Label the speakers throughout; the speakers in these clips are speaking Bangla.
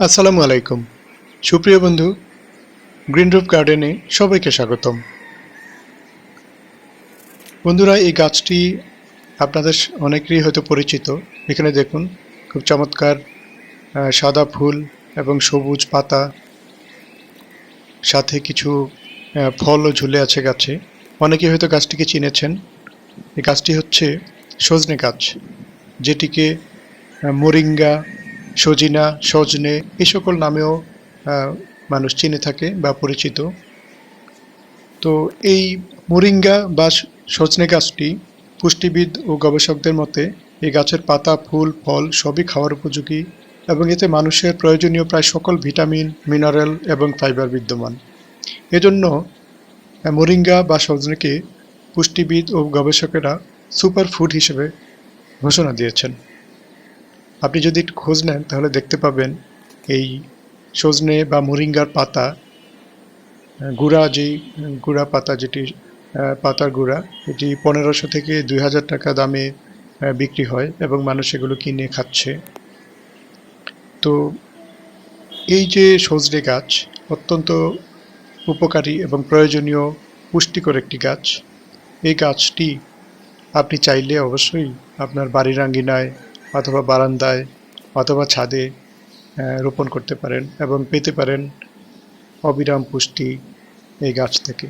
Speaker 1: আসসালামু আলাইকুম। সুপ্রিয় বন্ধু গ্রিন রুফ গার্ডেনে সবাইকে স্বাগতম। বন্ধুরা, এই গাছটি আপনাদের অনেকেরই হয়তো পরিচিত। এখানে দেখুন, খুব চমৎকার সাদা ফুল এবং সবুজ পাতা, সাথে কিছু ফলও ঝুলে আছে গাছে। অনেকেই হয়তো গাছটিকে চিনেছেন। এই গাছটি হচ্ছে সজনে গাছ, যেটিকে মোরিঙ্গা সজিনা, সজনে এই সকল নামেও মানুষ চিনে থাকে বা পরিচিত। তো এই মোরিঙ্গা বা সজনে গাছটি পুষ্টিবিদ ও গবেষকদের মতে এই গাছের পাতা, ফুল, ফল সবই খাওয়ার উপযোগী এবং এতে মানুষের প্রয়োজনীয় প্রায় সকল ভিটামিন, মিনারেল এবং ফাইবার বিদ্যমান। এজন্য মোরিঙ্গা বা সজনেকে পুষ্টিবিদ ও গবেষকেরা সুপার ফুড হিসেবে ঘোষণা দিয়েছেন। আপনি যদি খোঁজ নেন, তাহলে দেখতে পাবেন এই সজনে বা মোরিঙ্গার পাতা গুঁড়া যেই গুঁড়া পাতা যেটি পাতার গুঁড়া, এটি পনেরোশো থেকে দুই হাজার টাকা দামে বিক্রি হয় এবং মানুষ এগুলো কিনে খাচ্ছে। তো এই যে সজনে গাছ, অত্যন্ত উপকারী এবং প্রয়োজনীয়, পুষ্টিকর একটি গাছ। এই গাছটি আপনি চাইলে অবশ্যই আপনার বাড়ির আঙ্গিনায় অথবা বারান্দায় অথবা ছাদে রোপণ করতে পারেন এবং পেতে পারেন অবিরাম পুষ্টি এই গাছ থেকে।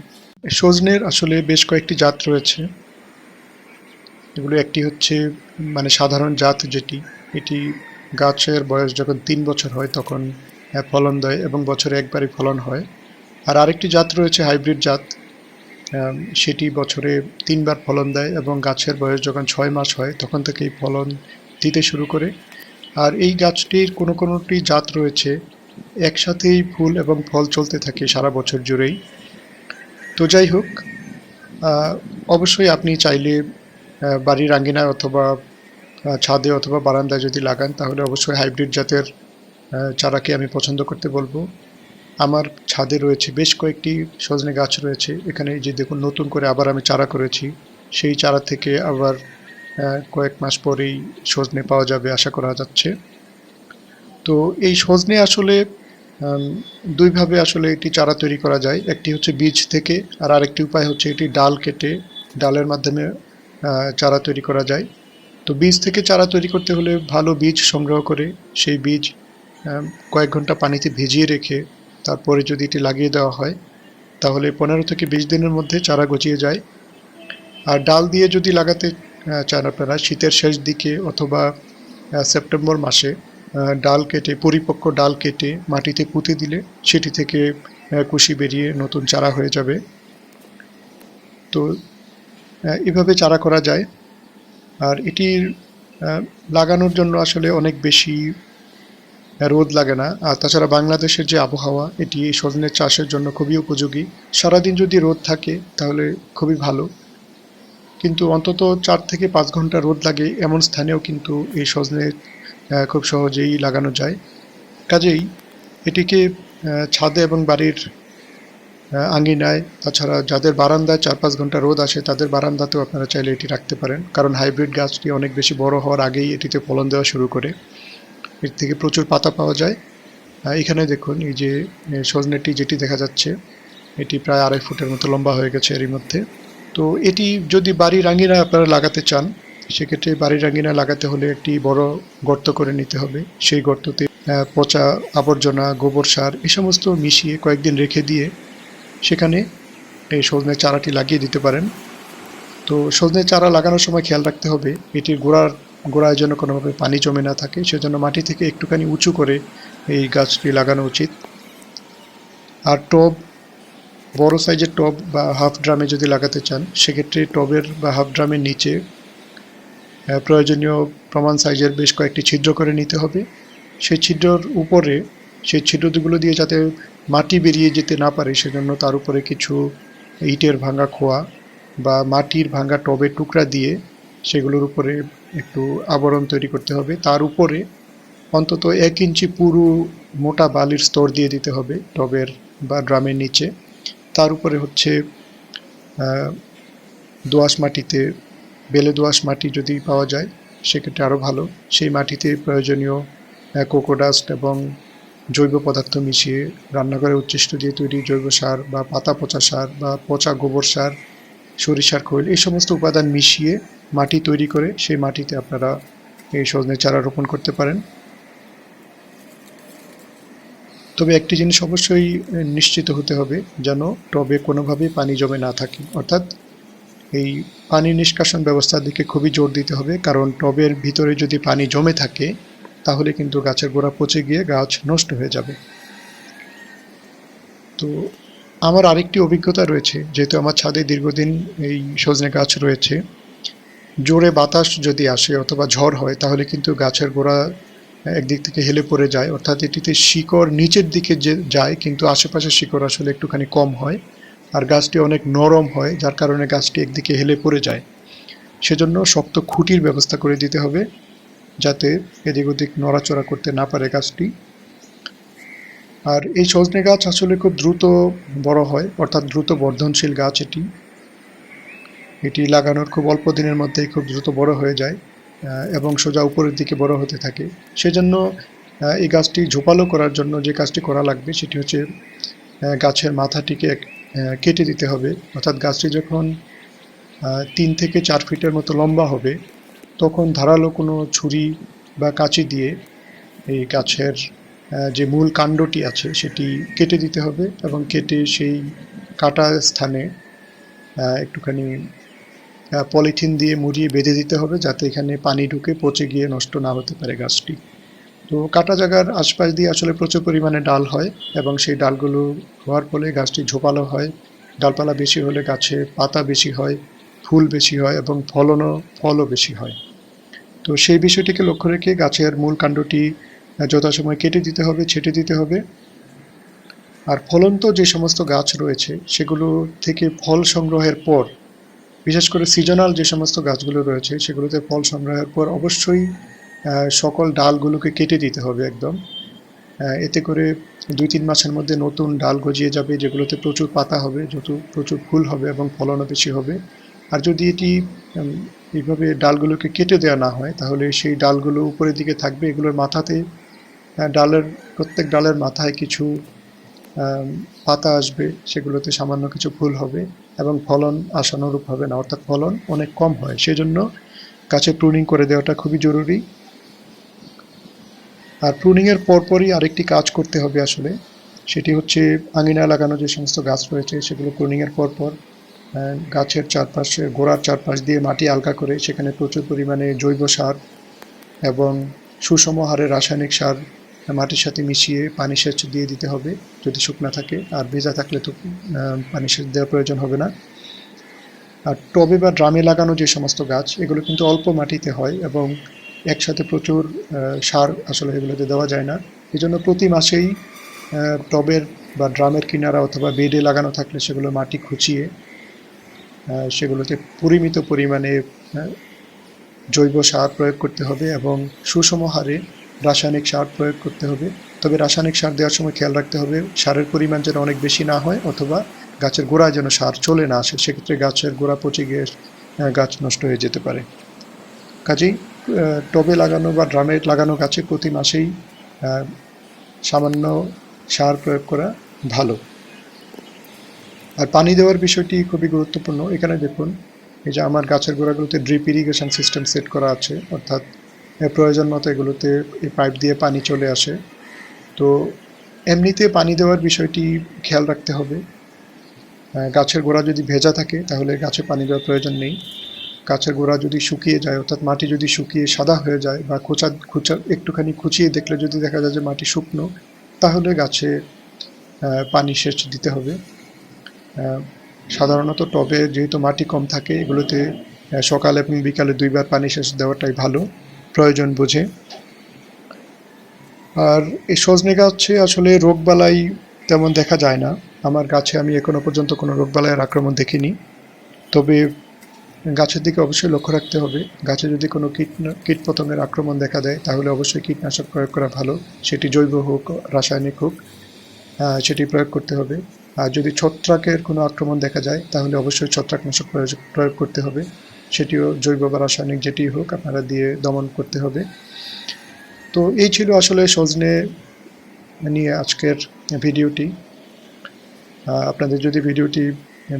Speaker 1: সজনের আসলে বেশ কয়েকটি জাত রয়েছে। এগুলো একটি হচ্ছে মানে সাধারণ জাত যেটি, এটি গাছের বয়স যখন তিন বছর হয় তখন ফলন দেয় এবং বছরে একবারই ফলন হয়। আর আরেকটি জাত রয়েছে, হাইব্রিড জাত। সেটি বছরে তিনবার ফলন দেয় এবং গাছের বয়স যখন ছয় মাস হয় তখন থেকেই ফলন দিতে শুরু করে। আর এই গাছটির কোনো কোনোটি জাত রয়েছে। একসাথেই ফুল এবং ফল চলতে থাকে সারা বছর জুড়েই। তো যাই হোক অবশ্যই আপনি চাইলে বাড়ির আঙ্গিনায় অথবা ছাদে অথবা বারান্দায় যদি লাগান, তাহলে অবশ্যই হাইব্রিড জাতের চারাকে আমি পছন্দ করতে বলব। আমার ছাদে রয়েছে বেশ কয়েকটি সজনে গাছ রয়েছে। এখানে যে দেখুন, নতুন করে আবার আমি চারা করেছি। সেই চারা থেকে আবার কয়েক মাস পরেই সজনে পাওয়া যাবে আশা করা যাচ্ছে। তো এই সজনে আসলে দুইভাবে আসলে এটি চারা তৈরি করা যায়। একটি হচ্ছে বীজ থেকে, আর আরেকটি উপায় হচ্ছে এটি ডাল কেটে ডালের মাধ্যমে চারা তৈরি করা যায়। তো বীজ থেকে চারা তৈরি করতে হলে ভালো বীজ সংগ্রহ করে, সেই বীজ কয়েক ঘণ্টা পানিতে ভিজিয়ে রেখে তারপরে যদি এটি লাগিয়ে দেওয়া হয়, তাহলে পনেরো থেকে বিশ দিনের মধ্যে চারা গজিয়ে যায়। আর ডাল দিয়ে যদি লাগাতে চান আপনারা শীতের শেষ দিকে অথবা সেপ্টেম্বর মাসে ডাল কেটে পরিপক্ক ডাল কেটে মাটিতে পুঁতে দিলে সেটি থেকে কুশি বেরিয়ে নতুন চারা হয়ে যাবে। তো এভাবে চারা করা যায়। আর আহ, লাগানোর জন্য আসলে অনেক বেশি রোদ লাগে না। আর তাছাড়া বাংলাদেশের যে আবহাওয়া এটি সজনের চাষের জন্য খুবই উপযোগী। সারাদিন যদি রোদ থাকে তাহলে খুবই ভালো। কিন্তু অন্তত চার থেকে পাঁচ ঘণ্টা রোদ লাগে এমন স্থানেও কিন্তু এই সজনে খুব সহজেই লাগানো যায়। কাজেই এটিকে ছাদে এবং বাড়ির আহ, আঙ্গিনায় তাছাড়া যাদের বারান্দায় চার পাঁচ ঘণ্টা রোদ আসে তাদের বারান্দাতেও আপনারা চাইলে এটি রাখতে পারেন। কারণ হাইব্রিড গাছটি অনেক বেশি বড় হওয়ার আগেই এটিতে ফলন দেওয়া শুরু করে। এর থেকে প্রচুর পাতা পাওয়া যায়। এখানে দেখুন এই যে সজনেটি যেটি দেখা যাচ্ছে এটি প্রায় আড়াই ফুটের মতো লম্বা হয়ে গেছে এরই মধ্যে। তো এটি যদি বাড়ির আঙ্গিনায় আপনারা লাগাতে চান, সেক্ষেত্রে বাড়ির আঙ্গিনায় লাগাতে হলে একটি বড় গর্ত করে নিতে হবে। সেই গর্ততে পচা আবর্জনা, গোবর সার এ সমস্ত মিশিয়ে কয়েকদিন রেখে দিয়ে সেখানে এই সজনের চারাটি লাগিয়ে দিতে পারেন। তো সজনের চারা লাগানোর সময় খেয়াল রাখতে হবে, এটির গোড়ার, গোড়ায় যেন কোনোভাবে পানি জমে না থাকে, সেজন্য মাটি থেকে একটুখানি উঁচু করে এই গাছটি লাগানো উচিত। আর টব বড় সাইজের টব বা হাফ ড্রামে যদি লাগাতে চান, সেক্ষেত্রে টবের বা হাফ ড্রামের নিচে প্রয়োজনীয় প্রমাণ সাইজের বেশ কয়েকটি ছিদ্র করে নিতে হবে। সেই ছিদ্রর উপরে, সেই ছিদ্রগুলো দিয়ে যাতে মাটি বেরিয়ে যেতে না পারে, সেজন্য তার উপরে কিছু ইটের ভাঙা খোয়া বা মাটির ভাঙা টবের টুকরা দিয়ে সেগুলোর উপরে একটু আবরণ তৈরি করতে হবে। তার উপরে অন্তত এক ইঞ্চি পুরু মোটা বালির স্তর দিয়ে দিতে হবে টবের বা ড্রামের নিচে। তার উপরে হচ্ছে দোআঁশ মাটিতে, বেলে দোআঁশ মাটি যদি পাওয়া যায়, সেক্ষেত্রে আরও ভালো। সেই মাটিতে প্রয়োজনীয় কোকোডাস্ট এবং জৈব পদার্থ মিশিয়ে রান্নাঘরে উচ্ছিষ্ট দিয়ে তৈরি জৈব সার বা পাতা পচা সার বা পচা গোবর সার, সরিষার খৈল, এই সমস্ত উপাদান মিশিয়ে মাটি তৈরি করে সেই মাটিতে আপনারা এই সজনে চারা রোপণ করতে পারেন। তবে একটি জিনিস অবশ্যই নিশ্চিত হতে হবে যেন টবে কোনোভাবেই পানি জমে না থাকে। অর্থাৎ এই পানি নিষ্কাশন ব্যবস্থার দিকে খুবই জোর দিতে হবে, কারণ টবের ভিতরে যদি পানি জমে থাকে, তাহলে কিন্তু গাছের গোড়া পচে গিয়ে গাছ নষ্ট হয়ে যাবে। তো আমার আরেকটি অভিজ্ঞতা রয়েছে, যেহেতু আমার ছাদে দীর্ঘদিন এই সজনে গাছ রয়েছে। জোরে বাতাস যদি আসে অথবা ঝড় হয়, তাহলে কিন্তু গাছের গোড়া একদিক থেকে হেলে পড়ে যায়। অর্থাৎ এটিতে শিকড় নিচের দিকে যে যায়, কিন্তু আশেপাশে শিকড় আসলে একটুখানি কম হয় আর গাছটি অনেক নরম হয়, যার কারণে গাছটি একদিকে হেলে পড়ে যায়। সেজন্য শক্ত খুঁটির ব্যবস্থা করে দিতে হবে যাতে এদিক ওদিক নড়াচড়া করতে না পারে গাছটি। আর এই সজনে গাছ আসলে খুব দ্রুত বড় হয়, অর্থাৎ দ্রুত বর্ধনশীল গাছ এটি। এটি লাগানোর খুব অল্প দিনের মধ্যেই খুব দ্রুত বড় হয়ে যায়। এবং সোজা উপরের দিকে বড় হতে থাকে। সেজন্য এই গাছটি ঝোপালো করার জন্য যে কাজটি করা লাগবে সেটি হচ্ছে গাছের মাথাটিকে কেটে দিতে হবে। অর্থাৎ গাছটি যখন তিন থেকে চার ফিটের মতো লম্বা হবে, তখন ধারালো কোনো ছুরি বা কাঁচি দিয়ে এই গাছের যে মূল কাণ্ডটি আছে সেটি কেটে দিতে হবে এবং কেটে সেই কাটা স্থানে একটুখানি পলিথিন দিয়ে মুড়িয়ে বেঁধে দিতে হবে যাতে এখানে পানি ঢুকে পচে গিয়ে নষ্ট না হতে পারে গাছটি। তো কাটা জায়গার আশপাশ দিয়ে আসলে প্রচুর পরিমাণে ডাল হয় এবং সেই ডালগুলো হওয়ার ফলে গাছটি ঝোপালো হয়। ডালপালা বেশি হলে গাছে পাতা বেশি হয়, ফুল বেশি হয় এবং ফলনও, ফলও বেশি হয়। তো সেই বিষয়টিকে লক্ষ্য রেখে গাছের মূল কাণ্ডটি যথাসময় কেটে দিতে হবে, ছেটে দিতে হবে। আর ফলন্ত যে সমস্ত গাছ রয়েছে, সেগুলো থেকে ফল সংগ্রহের পর বিশেষ করে সিজনাল যে সমস্ত গাছগুলো রয়েছে, সেগুলোতে ফল সংগ্রহের পর অবশ্যই সকল ডালগুলোকে কেটে দিতে হবে একদম। এতে করে দুই তিন মাসের মধ্যে নতুন ডাল গজিয়ে যাবে, যেগুলোতে প্রচুর পাতা হবে, যত প্রচুর ফুল হবে এবং ফলনও বেশি হবে। আর যদি এটি এইভাবে ডালগুলোকে কেটে দেওয়া না হয়, তাহলে সেই ডালগুলো উপরের দিকে থাকবে। এগুলোর মাথাতে ডালের, প্রত্যেক ডালের মাথায় কিছু পাতা আসবে, সেগুলোতে সামান্য কিছু ফুল হবে এবং ফলন আশানুরূপ হবে না, অর্থাৎ ফলন অনেক কম হয়। সেজন্য গাছে প্রুনিং করে দেওয়াটা খুবই জরুরি। আর প্রুনিং এর পরপরই আরেকটি কাজ করতে হবে আসলে, সেটি হচ্ছে আঙিনা লাগানো যে সমস্ত গাছ রয়েছে, সেগুলো প্রুনিং এর পরপর গাছের চারপাশে গোড়ার চারপাশ দিয়ে মাটি আলগা করে সেখানে প্রচুর পরিমাণে জৈব সার এবং সুষম হারে রাসায়নিক সার মাটির সাথে মিশিয়ে পানি সেচ দিয়ে দিতে হবে। যদি শুকনা থাকে আর ভেজা থাকলে তো পানি সেচ দেওয়ার প্রয়োজন হবে না। আর টবে বা ড্রামে লাগানো যে সমস্ত গাছ, এগুলো কিন্তু অল্প মাটিতে হয় এবং একসাথে প্রচুর সার আসলে এগুলোতে দেওয়া যায় না। এই জন্য প্রতি মাসেই টবের বা ড্রামের কিনারা অথবা বেডে লাগানো থাকলে সেগুলো মাটি খুঁচিয়ে সেগুলোতে পরিমিত পরিমাণে জৈব সার প্রয়োগ করতে হবে এবং সুষম হারে রাসায়নিক সার প্রয়োগ করতে হবে। তবে রাসায়নিক সার দেওয়ার সময় খেয়াল রাখতে হবে, সারের পরিমাণ যেন অনেক বেশি না হয় অথবা গাছের গোড়ায় যেন সার চলে না আসে, সেক্ষেত্রে গাছের গোড়া পচে গিয়ে গাছ নষ্ট হয়ে যেতে পারে। কাজেই টবে লাগানো বা ড্রামে লাগানো গাছে প্রতি মাসেই সামান্য সার প্রয়োগ করা ভালো। আর পানি দেওয়ার বিষয়টি খুবই গুরুত্বপূর্ণ। এখানে দেখুন, এই যে আমার গাছের গোড়াগুলোতে ড্রিপ ইরিগেশন সিস্টেম সেট করা আছে, অর্থাৎ প্রয়োজন মতো এগুলোতে এই পাইপ দিয়ে পানি চলে আসে। তো এমনিতে পানি দেওয়ার বিষয়টি খেয়াল রাখতে হবে। গাছের গোড়া যদি ভেজা থাকে, তাহলে গাছে পানি দেওয়ার প্রয়োজন নেই। গাছের গোড়া যদি শুকিয়ে যায়, অর্থাৎ মাটি যদি শুকিয়ে সাদা হয়ে যায় বা খোঁচা, খুচা একটুখানি খুঁচিয়ে দেখলে যদি দেখা যায় যে মাটি শুকনো, তাহলে গাছে পানি সেচ দিতে হবে। সাধারণত টবে যেহেতু মাটি কম থাকে, এগুলোতে সকাল এবং বিকালে দুইবার পানি সেচ দেওয়াটাই ভালো। প্রয়োজন বুঝে। আর এই সজনে গাছে আসলে রোগবালাই তেমন দেখা যায় না। আমার গাছে আমি এখনও পর্যন্ত কোনো রোগবালাইয়ের আক্রমণ দেখিনি। তবে গাছের দিকে অবশ্যই লক্ষ্য রাখতে হবে। গাছে যদি কোনো কীট কীটপতঙ্গের আক্রমণ দেখা দেয়, তাহলে অবশ্যই কীটনাশক প্রয়োগ করা ভালো। সেটি জৈব হোক, রাসায়নিক হোক সেটি প্রয়োগ করতে হবে। আর যদি ছত্রাকের কোনো আক্রমণ দেখা যায়, তাহলে অবশ্যই ছত্রাকনাশক প্রয়োগ প্রয়োগ করতে হবে। সেটিও জৈব বা রাসায়নিক যেটি হোক আপনারা দিয়ে দমন করতে হবে। তো এই ছিল আসলে সজনে নিয়ে আজকের ভিডিওটি। আপনাদের যদি ভিডিওটি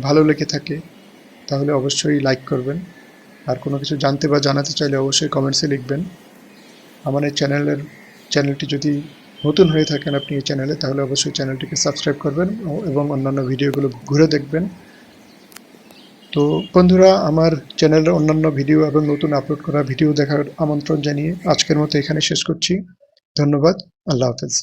Speaker 1: ভালো লেগে থাকে, তাহলে অবশ্যই লাইক করবেন। আর কোনো কিছু জানতে বা জানাতে চাইলে অবশ্যই কমেন্টসে লিখবেন। আমার এই চ্যানেলের, চ্যানেলটি যদি নতুন হয়ে থাকেন আপনি এই চ্যানেলে, তাহলে অবশ্যই চ্যানেলটিকে সাবস্ক্রাইব করবেন এবং অন্যান্য ভিডিওগুলো ঘুরে দেখবেন। তো বন্ধুরা, আমার চ্যানেলের অন্যান্য ভিডিও এবং নতুন আপলোড করা ভিডিও দেখার আমন্ত্রণ জানিয়ে আজকের মতো এখানে শেষ করছি। ধন্যবাদ। আল্লাহ হাফেজ।